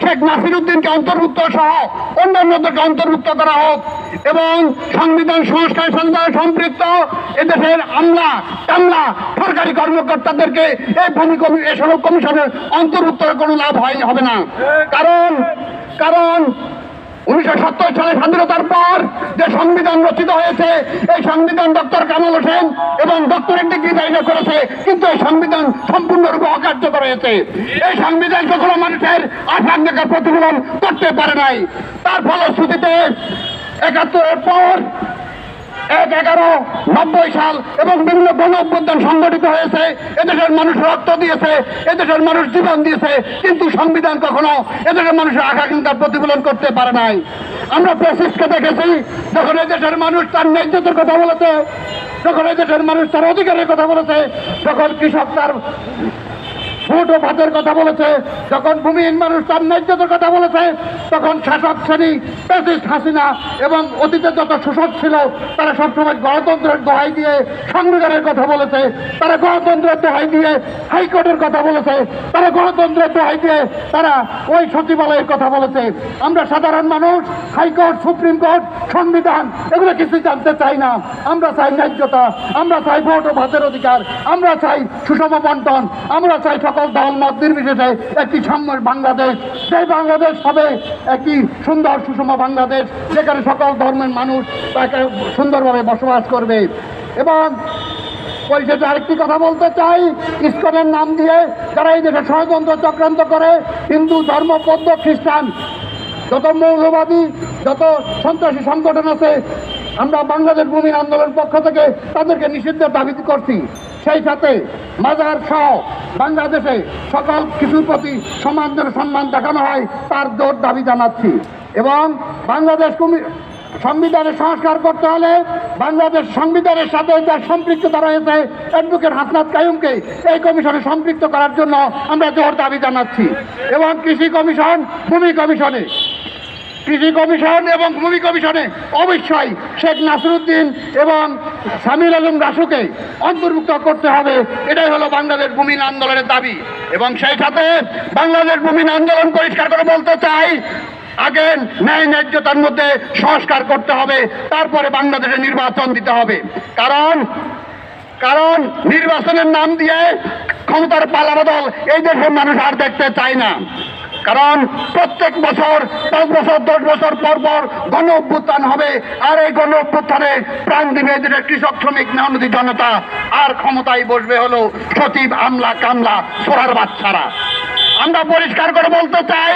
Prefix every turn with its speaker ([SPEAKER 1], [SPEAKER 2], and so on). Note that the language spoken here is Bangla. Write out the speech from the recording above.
[SPEAKER 1] শেখ নাসিরুদ্দিনকে অন্তর্ভুক্ত সহ অন্যান্যদেরকে অন্তর্ভুক্ত করা হোক এবং সংবিধান সংস্কার সন্ধ্যায় সম্পৃক্ত এদেশের আমলা টামলা সরকারি কর্মকর্তাদেরকে এই ভূমি কমি এসব কমিশনের অন্তর্ভুক্ত কোনো লাভ হয়, হবে না। কারণ কারণ উনিশশো সত্তর সালে স্বাধীনতার পর যে সংবিধান রচিত হয়েছে, এই সংবিধান ডক্টর কামাল হোসেন এবং ডক্টরেট ডিগ্রি দায়িত্ব করেছে, কিন্তু এই সংবিধান সম্পূর্ণরূপে অকার্যকর হয়েছে। এই সংবিধান কখনো মানুষের আকাঙ্ক্ষাকে প্রতিফলন করতে পারে নাই। তার ফলশ্রুতিতে একাত্তরের পর এক এগারো নব্বই সাল এবং বিভিন্ন গণ অভ্যুত্থান সংগঠিত হয়েছে। এদেশের মানুষ রক্ত দিয়েছে, এদেশের মানুষ জীবন দিয়েছে, কিন্তু সংবিধান কখনো এদেশের মানুষের আকাঙ্ক্ষার প্রতিফলন করতে পারে নাই। আমরা প্রেসিসকে দেখেছি, যখন এদেশের মানুষ তার ন্যায্যতার কথা বলেছে, যখন এদেশের মানুষ তার অধিকারের কথা বলেছে, যখন কৃষক তার ভোট ও ভাতের কথা বলেছে। যখন ভূমিহীন মানুষ তার ন্যায্যতার কথা বলেছে, তখন শাসক শ্রেণি প্রেসিস্ট হাসিনা এবং অতীতে যত শোষক ছিল, তারা সবসময় গণতন্ত্রের দোহাই দিয়ে সংবিধানের কথা বলেছে। তারা গণতন্ত্রের দোহাই দিয়ে হাইকোর্টের কথা বলেছে। তারা গণতন্ত্রের দোহাই দিয়ে তারা ওই সচিবালয়ের কথা বলেছে। আমরা সাধারণ মানুষ, হাইকোর্ট, সুপ্রিম কোর্ট, সংবিধান, এগুলো কিছু জানতে চাই না। আমরা চাই ন্যায্যতা, আমরা চাই ভোট ও ভাতের অধিকার, আমরা চাই সুষম বন্টন, আমরা চাই সকল দল মত নির্বিশেষে একটি সাম্য বাংলাদেশ। সেই বাংলাদেশ হবে একটি সুন্দর, সুষম বাংলাদেশ, যেখানে সকল ধর্মের মানুষ তাকে সুন্দরভাবে বসবাস করবে। এবং পরিশেষে আরেকটি কথা বলতে চাই, ইস্কনের নাম দিয়ে যারা এই দেশে ষড়যন্ত্র চক্রান্ত করে, হিন্দু ধর্ম, বৌদ্ধ, খ্রিস্টান, যত মৌলবাদী, যত সন্ত্রাসী সংগঠন আছে আমরা বাংলাদেশ ভূমি আন্দোলন পক্ষ থেকে তাদেরকে নিষিদ্ধের দাবি করছি। সেই সাথে মাজার সহ বাংলাদেশে সকল কিছুর প্রতি সমান যেন সম্মান দেখানো হয়, তার জোর দাবি জানাচ্ছি। এবং বাংলাদেশ কমি সংবিধানের সংস্কার করতে হলে বাংলাদেশ সংবিধানের সাথে যার সম্পৃক্ততা রয়েছে। অ্যাডভোকেট হাসনাত কায়ুমকে এই কমিশনে সম্পৃক্ত করার জন্য আমরা জোর দাবি জানাচ্ছি। এবং কৃষি কমিশন, ভূমি কমিশনে কৃষি কমিশন এবং ভূমি কমিশনে অবশ্যই শেখ নাসরুদ্দিন এবং সামিল আলম রাসুকে অন্তর্ভুক্ত করতে হবে। এটাই হলো বাংলাদেশ ভূমি আন্দোলনের দাবি। এবং সেই সাথে বাংলাদেশ ভূমি আন্দোলন পরিষ্কার করে বলতে চাই আগে ন্যায় ন্যায্যতার মধ্যে সংস্কার করতে হবে, তারপরে বাংলাদেশে নির্বাচন দিতে হবে। কারণ কারণ নির্বাচনের নাম দিয়ে ক্ষমতার পালাবদল এই দেশের মানুষ আর দেখতে চায় না। কারণ প্রত্যেক বছর পাঁচ বছর, দশ বছর পর পর গণ অভ্যুত্থান হবে। আর এই গণ অভ্যুত্থানে প্রাণ দিবে যেটা কৃষক শ্রমিক মেহনতি জনতা। আর ক্ষমতায় বসবে হলো সচিব আমলা কামলা সোরার বাচ্চারা। আমরা পরিষ্কার করে বলতে চাই